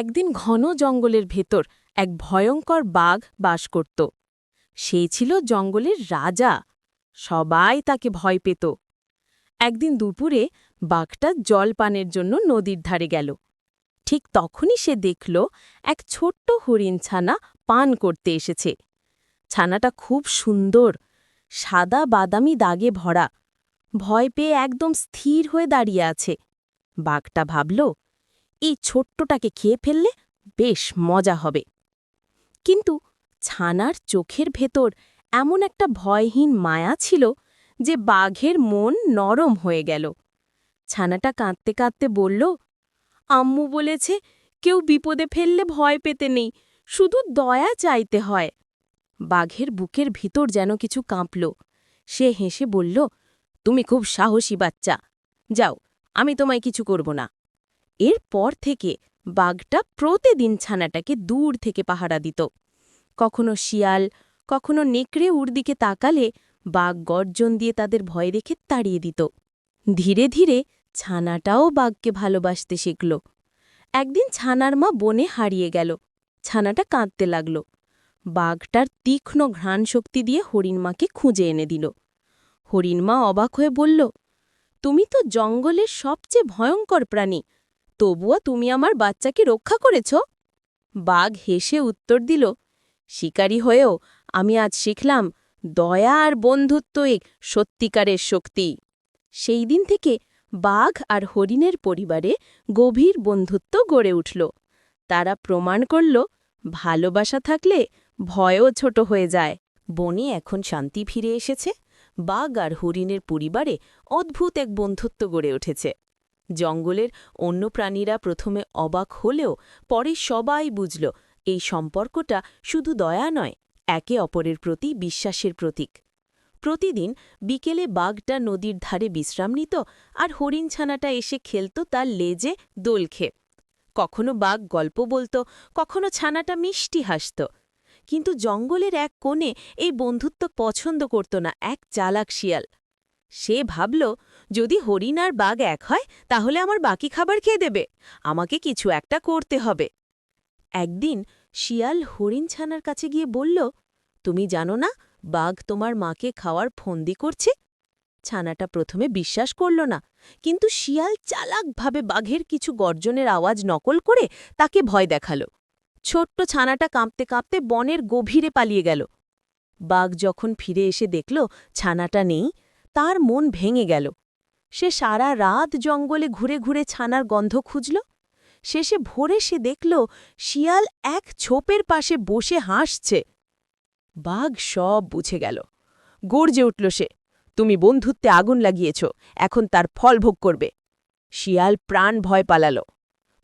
একদিন ঘন জঙ্গলের ভেতর এক ভয়ঙ্কর বাঘ বাস করত। সেই ছিল জঙ্গলের রাজা। সবাই তাকে ভয় পেত। একদিন দুপুরে বাঘটা জল পানের জন্য নদীর ধারে গেল। ঠিক তখনই সে দেখল এক ছোট্ট হরিণ ছানা পান করতে এসেছে। ছানাটা খুব সুন্দর, সাদা বাদামি দাগে ভরা, ভয় পেয়ে একদম স্থির হয়ে দাঁড়িয়ে আছে। বাঘটা ভাবল এই ছোট্টটাকে খেয়ে ফেললে বেশ মজা হবে। কিন্তু ছানার চোখের ভেতর এমন একটা ভয়হীন মায়া ছিল যে বাঘের মন নরম হয়ে গেল। ছানাটা কাঁদতে কাঁদতে বলল, আম্মু বলেছে কেউ বিপদে ফেললে ভয় পেতে নেই, শুধু দয়া চাইতে হয়। বাঘের বুকের ভিতর যেন কিছু কাঁপল। সে হেসে বলল, তুমি খুব সাহসী বাচ্চা। যাও, আমি তোমায় কিছু করব না। এরপর থেকে বাঘটা প্রতিদিন ছানাটাকে দূর থেকে পাহারা দিত। কখনো শিয়াল, কখনো নেকড়ে উর দিকে তাকালে বাঘ গর্জন দিয়ে তাদের ভয় দেখে তাড়িয়ে দিত। ধীরে ধীরে ছানাটাও বাঘকে ভালোবাসতে শিখল। একদিন ছানার মা বনে হারিয়ে গেল। ছানাটা কাঁদতে লাগল। বাঘটার তীক্ষ্ণ ঘ্রাণ শক্তি দিয়ে হরিণমাকে খুঁজে এনে দিল। হরিণমা অবাক হয়ে বলল, তুমি তো জঙ্গলের সবচেয়ে ভয়ঙ্কর প্রাণী। তবুও তুমি আমার বাচ্চাকে রক্ষা করেছ? বাঘ হেসে উত্তর দিল, শিকারী হয়েও আমি আজ শিখলাম দয়া আর বন্ধুত্ব এক সত্যিকারের শক্তি। সেই দিন থেকে বাঘ আর হরিণের পরিবারে গভীর বন্ধুত্ব গড়ে উঠল। তারা প্রমাণ করল, ভালোবাসা থাকলে ভয়ও ছোট হয়ে যায়। বনে এখন শান্তি ফিরে এসেছে। বাঘ আর হরিণের পরিবারে অদ্ভুত এক বন্ধুত্ব গড়ে উঠেছে। জঙ্গলের অন্য প্রাণীরা প্রথমে অবাক হলেও পরে সবাই বুঝল, এই সম্পর্কটা শুধু দয়া নয়, একে অপরের প্রতি বিশ্বাসের প্রতীক। প্রতিদিন বিকেলে বাঘটা নদীর ধারে বিশ্রাম নিত আর হরিণছানাটা এসে খেলত তার লেজে দোল খে কখনো বাঘ গল্প বলতো, কখনো ছানাটা মিষ্টি হাসত। কিন্তু জঙ্গলের এক কোণে এই বন্ধুত্ব পছন্দ করত না, এক চালাক শিয়াল। সে ভাবল, যদি হরিণ আর বাঘ এক হয়, তাহলে আমার বাকি খাবার খেয়ে দেবে। আমাকে কিছু একটা করতে হবে। একদিন শিয়াল হরিণ ছানার কাছে গিয়ে বলল, তুমি জানো না, বাঘ তোমার মাকে খাওয়ার ফন্দি করছে? ছানাটা প্রথমে বিশ্বাস করল না, কিন্তু শিয়াল চালাকভাবে বাঘের কিছু গর্জনের আওয়াজ নকল করে তাকে ভয় দেখাল। ছোট্ট ছানাটা কাঁপতে কাঁপতে বনের গভীরে পালিয়ে গেল। বাঘ যখন ফিরে এসে দেখল, ছানাটা নেই তার মন ভেঙে গেল। সে সারা রাত জঙ্গলে ঘুরে ঘুরে ছানার গন্ধ খুঁজল। শেষে ভোরে সে দেখল, শিয়াল এক ছোপের পাশে বসে হাসছে। বাঘ সব বুঝে গেল। গর্জে উঠল সে, তুমি বন্ধুত্বে আগুন লাগিয়েছ, এখন তার ফল ভোগ করবে। শিয়াল প্রাণ ভয় পালাল।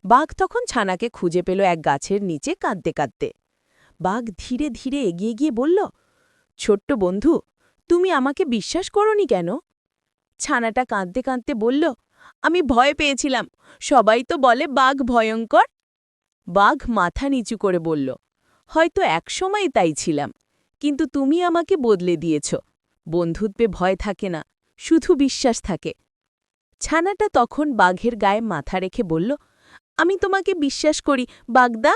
বাঘ তখন ছানাকে খুঁজে পেল এক গাছের নিচে কাঁদতে কাঁদতে। বাঘ ধীরে ধীরে এগিয়ে গিয়ে বলল, ছোট্ট বন্ধু তুমি আমাকে বিশ্বাস করনি কেন? ছানাটা কাঁদতে কাঁদতে বলল, আমি ভয় পেয়েছিলাম, সবাই তো বলে বাঘ ভয়ঙ্কর। বাঘ মাথা নিচু করে বলল, হয়তো একসময় তাই ছিলাম, কিন্তু তুমি আমাকে বদলে দিয়েছ। বন্ধুত্বে ভয় থাকে না, শুধু বিশ্বাস থাকে। ছানাটা তখন বাঘের গায়ে মাথা রেখে বলল, আমি তোমাকে বিশ্বাস করি, বাগদা।